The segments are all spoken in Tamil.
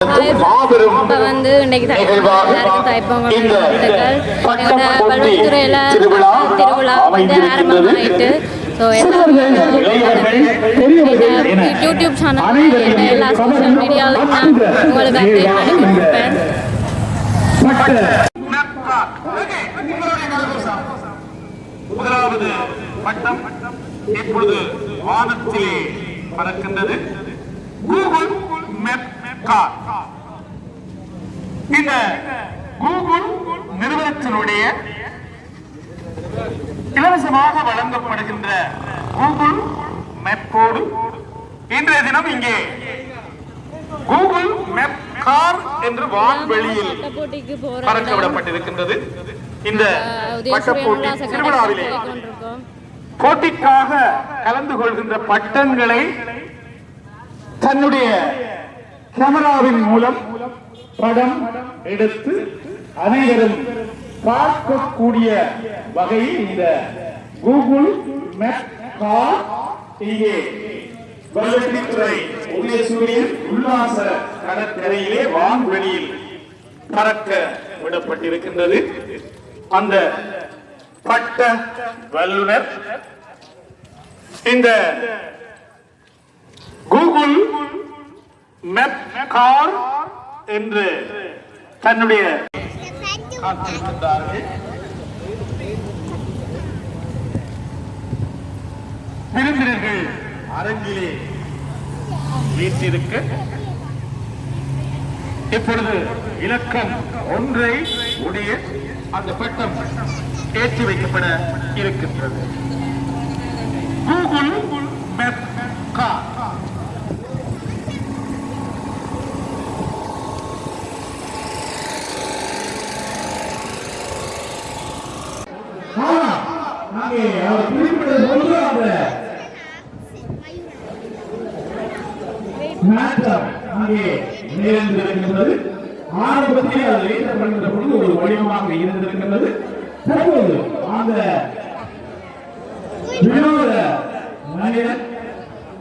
மாபெரும் இப்போ வந்து இன்னைக்கு எல்லாருக்கும் தைப்பொங்கல் எங்களோட பல்வத்துறையில் திருவிழா வந்து. ஆரம்பமாயிட்டு ஸோ யூடியூப் சேனல் எல்லா சோஷியல் மீடியாவில் நான் உங்களுக்கு அப்டேட் பண்ணி கொடுப்பேன் முதலாவது பட்டம் இப்பொழுது வானத்திலே பறக்கின்றது. Google map car. இந்த கூகுள் நிறுவனத்தினுடைய இலவசமாக வழங்கப்படுகின்ற கூகுள் மேப்போடு இன்றைய தினம் இங்கே. கூகுள் மேப் கார் என்று வான்வெளியில் பறக்க விடப்பட்டிருக்கின்றது இந்த பட்டப்போட்டி திருவிழாவிலே போட்டிக்காக கலந்து கொள்கின்ற பட்டங்களை தன்னுடைய கேமராவின் மூலம் படம் எடுத்து அனைவரும் பார்க்கக்கூடிய வகையில் இந்த கூகுள் மேப் கார் இங்கே வல்லட்டித்துறை உதயசூரியன் உல்லாச கடற்கரையிலே வான்வெளியில் பறக்க விடப்பட்டிருக்கின்றது. அந்த பட்ட வல்லுனர் இந்த கூகுள் மெப்கார் என்று தன்னுடைய காத்திருக்கின்றார்கள் விருந்தினர்கள் அரங்கிலே வீட்டிருக்க இப்பொழுது இலக்கம் ஒன்றை உடைய அந்த பட்டம் ஏற்றி வைக்கப்பட இருக்கின்றது. கூகுள் மெப் கார் அங்கே அவர் குறிப்பிட்டது போன்று அந்த மேட்டம் அங்கே நிறைந்திருக்கின்றது ஆரம்பத்தில் அது வைக்கப்படுகின்ற பொழுது ஒரு வடிவமாக இருந்திருக்கின்றது தற்போது அந்த வினோத மனிதன்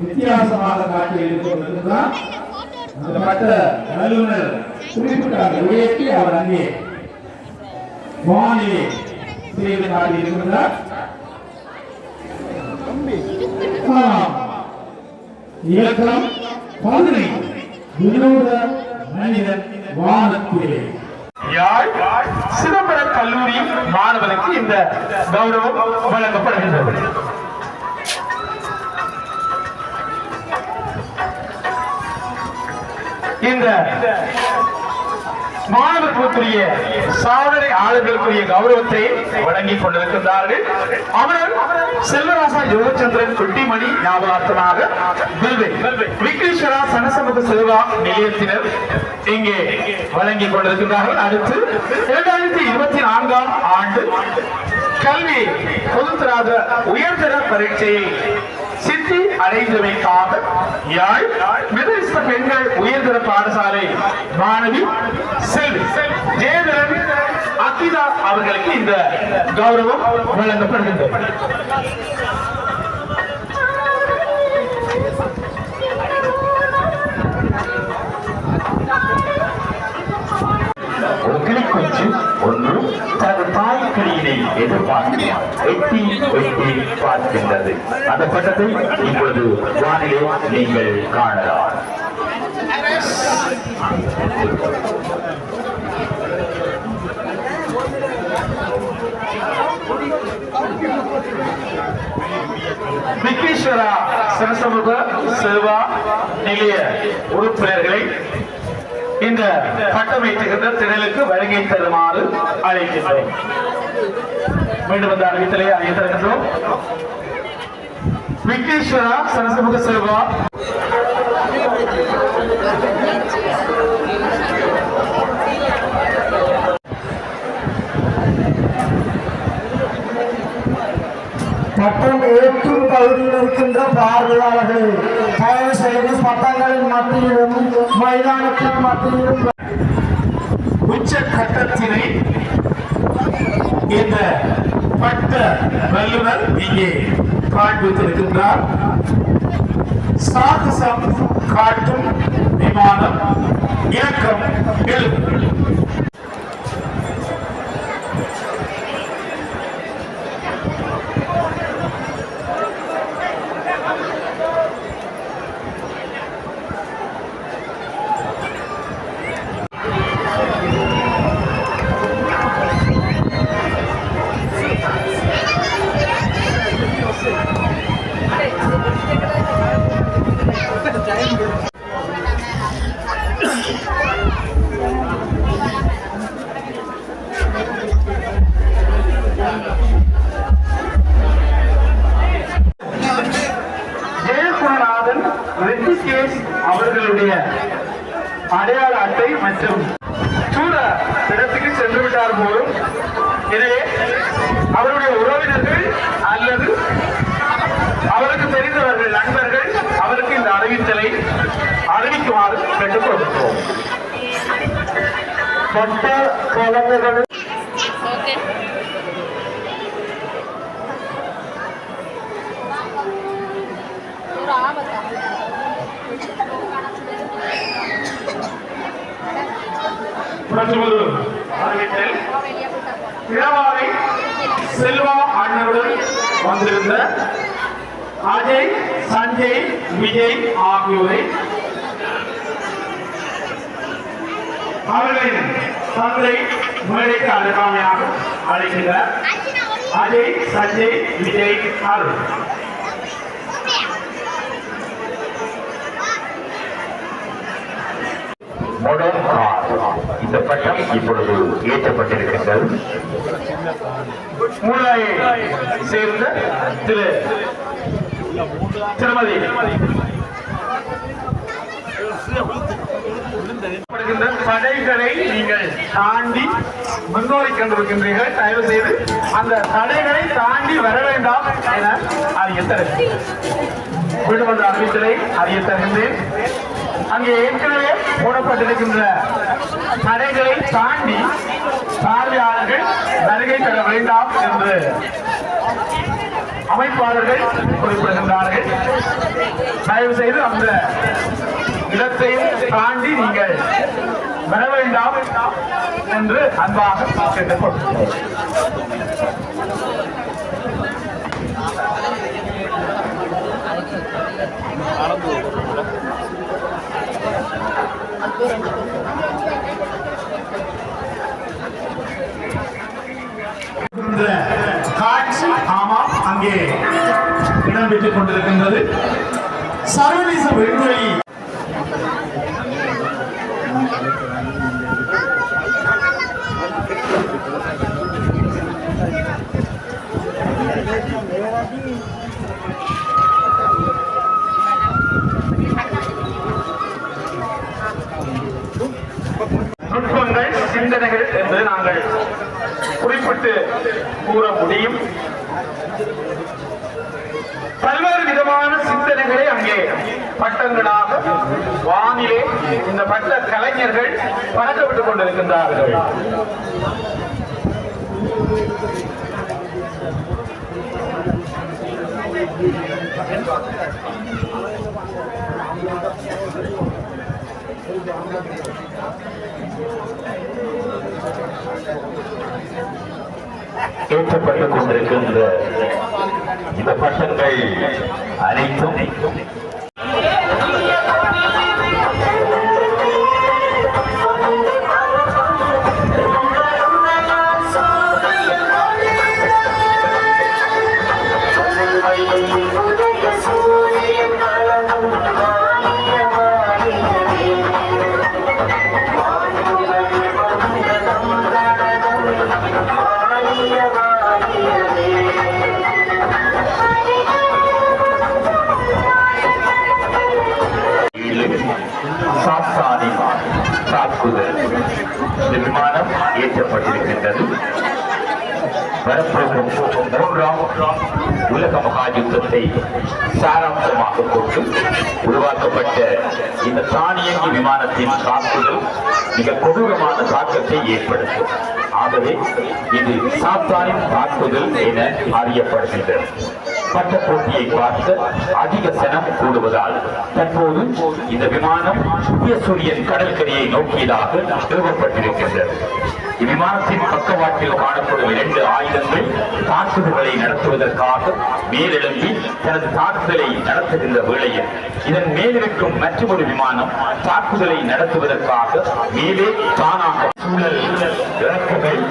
வித்தியாசமாக காட்சி எடுத்துக் அந்த பட்ட வல்லுநர் குறிப்பிட்டார் உயர்த்தி அவர் அங்கே வானிலே செய்து காட்டியிருக்கிறார் ஆம். இலக்கணம் பதினைந்து வினோத மனிதன் வானத்திலே. யாழ் சிதம்பர கல்லூரி மாணவனுக்கு இந்த கௌரவம் வழங்கப்படுகின்றது. இந்த மாணவர்களுக்குரிய சாதனை ஆளுநர்களுக்குரிய கௌரவத்தை வழங்கிக் கொண்டிருக்கின்றார்கள். அவர் செல்வராசா யோகச்சந்திரன் குட்டிமணி ஞாபகார்த்தமாக விக்னேஸ்வரா சனசமூக சேவா நிலையத்தினர் இங்கே வழங்கிக் கொண்டிருக்கின்றார்கள். அடுத்து இரண்டாயிரத்தி இருபத்தி நான்காம் ஆண்டு கல்வி பொதுத்தராத உயர்தர பரீட்சையில் சித்தி அடைந்தமைக்காக யாழ் மெதரிஸ்த பெண்கள் உயர்தர பாடசாலை மாணவி செல்வி. ஜெயதரன் அகிதா அவர்களுக்கு இந்த கௌரவம் வழங்கப்படுகின்றது. எட்டி பார்க்கின்றது. அந்த பட்டத்தை இப்பொழுது வானிலே நீங்கள் காணலாம். விக்னேஸ்வரா சனசமூக சேவா நிலைய உறுப்பினர்களை இந்த பட்டமைத்துகின்ற திடலுக்கு வருகை தருமாறு அழைக்கின்றோம். மீண்டும் அந்த அறிவித்தலை அறிய தருகின்றோம் விக்னேஸ்வரா சனசமூக சேவா பட்டம் ஏற்றும் பகுதியில் இருக்கின்ற பார்வையாளர்களே தயவு செய்து பட்டங்களின் மத்தியிலும் மைதானத்தின் மத்தியிலும் உச்ச கட்டத்தினை இந்த பட்ட வல்லுநர் இங்கே காண்பித்திருக்கின்றார் சாகசம் காட்டும் விமானம் இயக்கம் எழு அடையாள அட்டை மற்றும் சூழ இடத்துக்கு சென்று விட்டார் போலும். எனவே அவருடைய உறவினர்கள் அல்லது அவருக்கு தெரிந்தவர்கள் நண்பர்கள் அவருக்கு இந்த அறிவித்தலை அறிவிக்குமாறு கேட்டுக் கொடுக்கிறோம் மொத்த குழந்தைகள் புரட்சிமுரு அறிவித்தல் இளவாலை செல்வா அண்ணனுடன் வந்திருந்த அஜய் சஞ்சய் விஜய் ஆகியோரை அவர்களின் தந்தை மேடைக்கு அருகாமையாக அழைக்கிறார் அஜய் சஞ்சய் விஜய் அருள் மொடர் இந்த பட்டம் இப்பொழுது ஏற்றப்பட்டிருக்கின்றது மூலாயை சேர்ந்த திரு திருமதி தடைகளை நீங்கள் தாண்டி முன்னோடி கண்டிருக்கின்றீர்கள். தயவு செய்து அந்த தடைகளை தாண்டி வர வேண்டாம் என அறிய தருகிறேன் வீடுமன்ற அமைச்சரை அறிய தருகின்றேன் அங்கே ஏற்கனவே போடப்பட்டிருக்கின்ற தடைகளை தாண்டி பார்வையாளர்கள் வருகை பெற வேண்டாம் என்று அமைப்பாளர்கள் குறிப்பிடுகின்றார்கள். தயவு செய்து அந்த இடத்தையும் தாண்டி நீங்கள் வர வேண்டாம் என்று அன்பாக கேட்டுக்கொள்கிறோம். காட்சி ஆமாம் அங்கே இடம்பெற்றுக் கொண்டிருக்கின்றது. சர்வதேச விண்வெளி பறக்க விட்டுக் கொண்டிருக்கின்றார்கள் ஏற்றப்பட்டுக் கொண்டிருக்கின்ற இந்த பட்டங்கள் அனைத்தும் மகா சாராம்சமாக கொண்டு உருவாக்கப்பட்ட இந்த தானியங்கி விமானத்தின் தாக்குதல் மிக கொடூரமான தாக்கத்தை ஏற்படுத்தும். ஆகவே இது சாத்தானின் தாக்குதல் என அறியப்படுகின்றது. பட்ட போட்டியை பார்த்து அதிக சனம் கூடுவதால் தற்போது இந்த விமானம் சூரியன் கடற்கரையை நோக்கியதாக நிறுவப்பட்டிருக்கின்றது. இவ்விமானத்தின் பக்கவாட்டில் காணப்படும் இரண்டு ஆயுதங்கள் தாக்குதல்களை நடத்துவதற்காக மேலெழும்பி தனது தாக்குதலை நடத்துகின்ற வேளையில். இதன் மேலிருக்கும் மற்றொரு விமானம் தாக்குதலை நடத்துவதற்காக மேலே தானாக சூழல் இறக்குகள்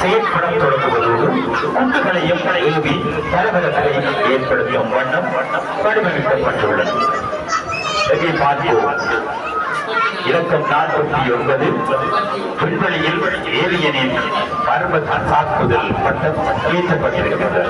செயற்படத் தொடங்குவதோடு குண்டுகளையும் ஏவி பரபரப்பை ஏற்படுத்தும் வண்ணம் வடிவமைக்கப்பட்டுள்ளது பார்ப்போம். இலக்கம் நாற்பத்தி ஒன்பது விண்வெளியில் ஏலியனின் மர்ம தாக்குதல் பட்டம் ஏற்றப்பட்டிருக்கிறது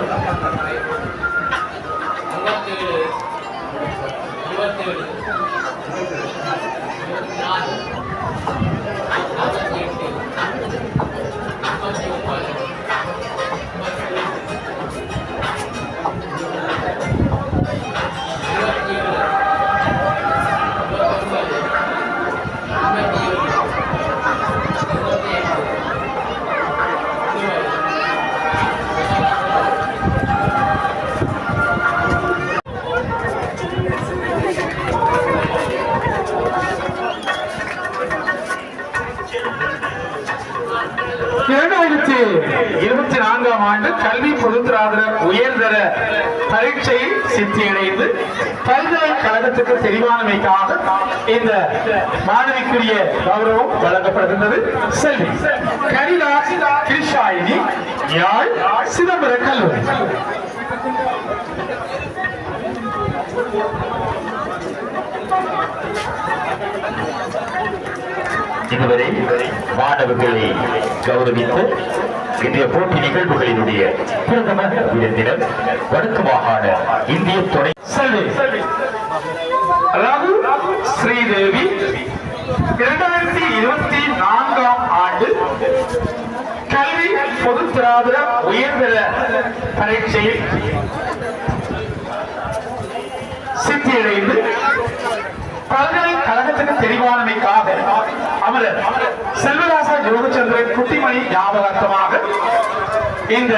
இருபத்தி நான்காம் ஆண்டு கல்வி பொதுத்திராதர உயர்தர பரீட்சையில் சித்தியடைந்து பல்கலைக்கழகத்துக்கு தெரிவானமைக்காக இந்த மாணவிக்குரிய கௌரவம் வழங்கப்படுகின்றது. செல்வி கரிதா கிருஷாயினி யாழ் சிதம்பர கல்லூரி. இதுவரை மாணவர்களை கௌரவித்து இன்றைய போட்டி நிகழ்வுகளினுடைய பிரதமர் விருந்தினர் வடக்கு மாகாண இந்திய துணை அதாவது ஸ்ரீதேவி இரண்டாயிரத்தி இருபத்தி நான்காம் ஆண்டு கல்வி பொது திராவிட உயர்தர பரீட்சையில் சித்தியடைந்து பல்கலைக்கழகத்துக்கு தெரிவானமைக்காக அமரர் செல்வராசா ஜோகச்சந்திரன் குட்டிமணி ஞாபகார்த்தமாக இந்த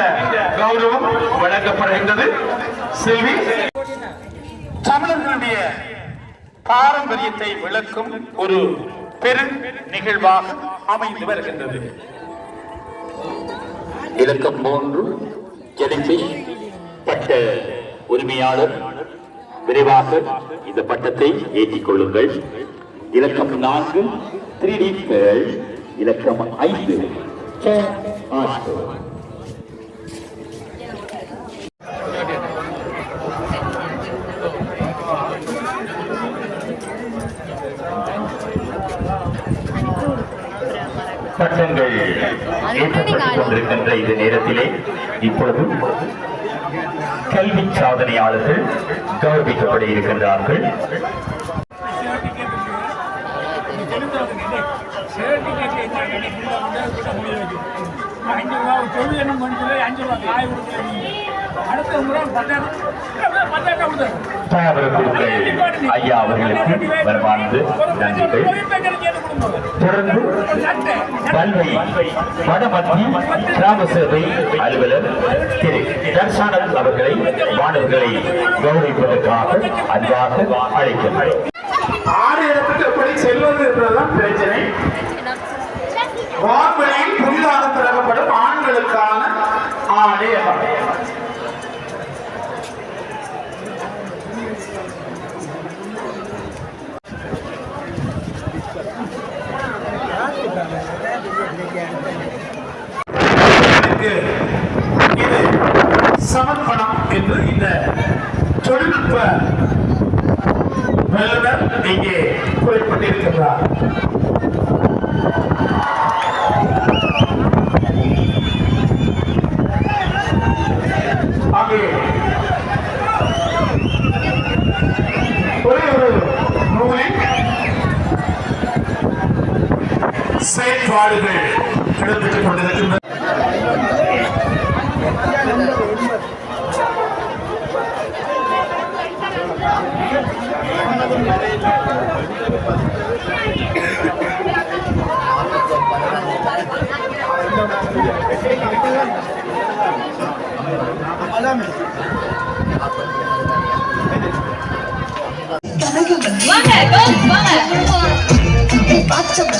கௌரவம் வழங்கப்படுகின்றது. செல்வி தமிழர்களுடைய பாரம்பரியத்தை விளக்கும் ஒரு பெரு நிகழ்வாக அமைந்து வருகின்றது. இலக்கம் மூன்று ஜெலிபிஷ் பட்ட உரிமையாளர் விரைவாக இந்த பட்டத்தை ஏற்றிக் கொள்ளுங்கள். இலக்கம் நான்கு த்ரீ டி இலக்கம் ஐந்து ச. ஆஸ்ட்ரோ. பட்டங்கள் ஏற்றப்பட்டுக் கொண்டிருக்கின்ற இந்த நேரத்திலே இப்பொழுது கல்வி சாதனையாளர்கள் கௌரவிக்கப்பட இருக்கின்றார்கள் அஞ்சு ரூபா தொழில் என்ன அஞ்சு ரூபா காய் அடுத்த முறை பத்தாயிரம் பத்தாயிரம் கொடுத்தாரு ஐயா அவர்களுக்கு நன்றிகள் தொடர்ந்து வடமத்திய கிராம சேவை அலுவலர் திரு தர்சானந்த் அவர்களை மாணவர்களை கௌரவிப்பதற்காக அன்பாக அழைக்கின்றோம் ஆறு இடத்துக்கு எப்படி செல்வது என்பதுதான் பிரச்சனை. வான்வெளியில் புதிதாக திறக்கப்படும் ஆண்களுக்கான ஆலயம் இது சமர்ப்பணம் என்று இந்த தொழில்நுட்ப வல்லுநர் இங்கே குறிப்பிட்டிருக்கின்றார். வாங்க girls, வாங்க ஆசைப்பட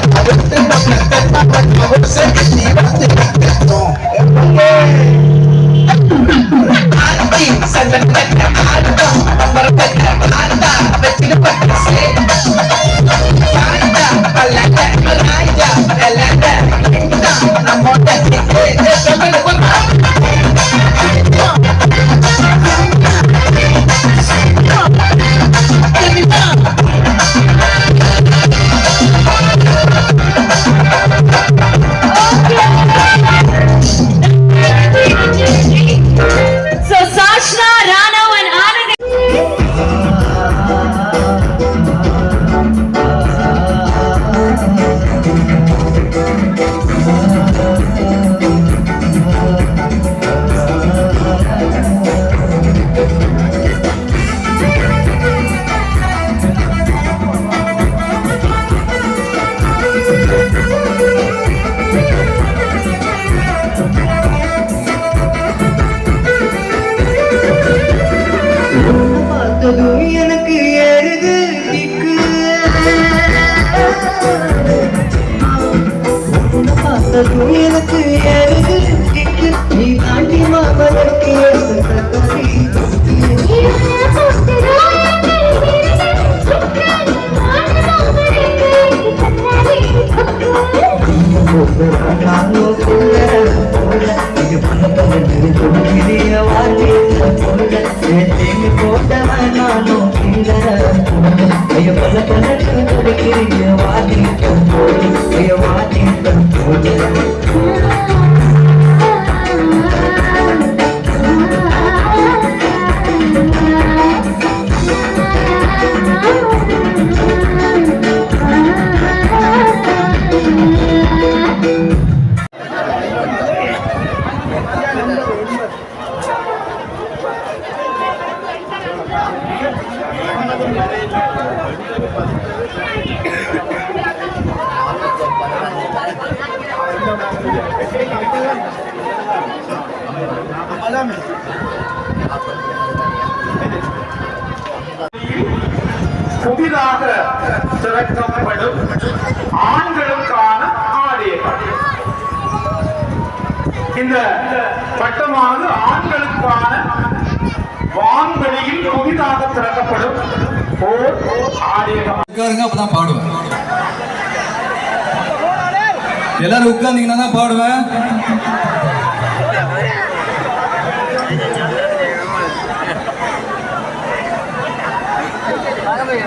பார்த்ததும் எனக்கு ஏறுது திக்கு பார்த்ததும் எனக்கு ஏறுது திக்கு நீ தாண்டி மாமனுக்கு எடுத்த தக்காளி நானும் சொல்ல போல இது பண்ண சொல்லிய போட்டவன் நானும் கீழே ஐயோ பல பல புதிதாக திறக்கப்படும் ஆண்களுக்கான ஆலயங்கள் இந்த பட்டமானது ஆண்களுக்கான வான்வெளியில் புதிதாக திறக்கப்படும் ஓர் ஆலயம் அப்பதான் பாடுவேன். எல்லாரும் உட்கார்ந்தீங்கன்னா தான் பாடுவேன்.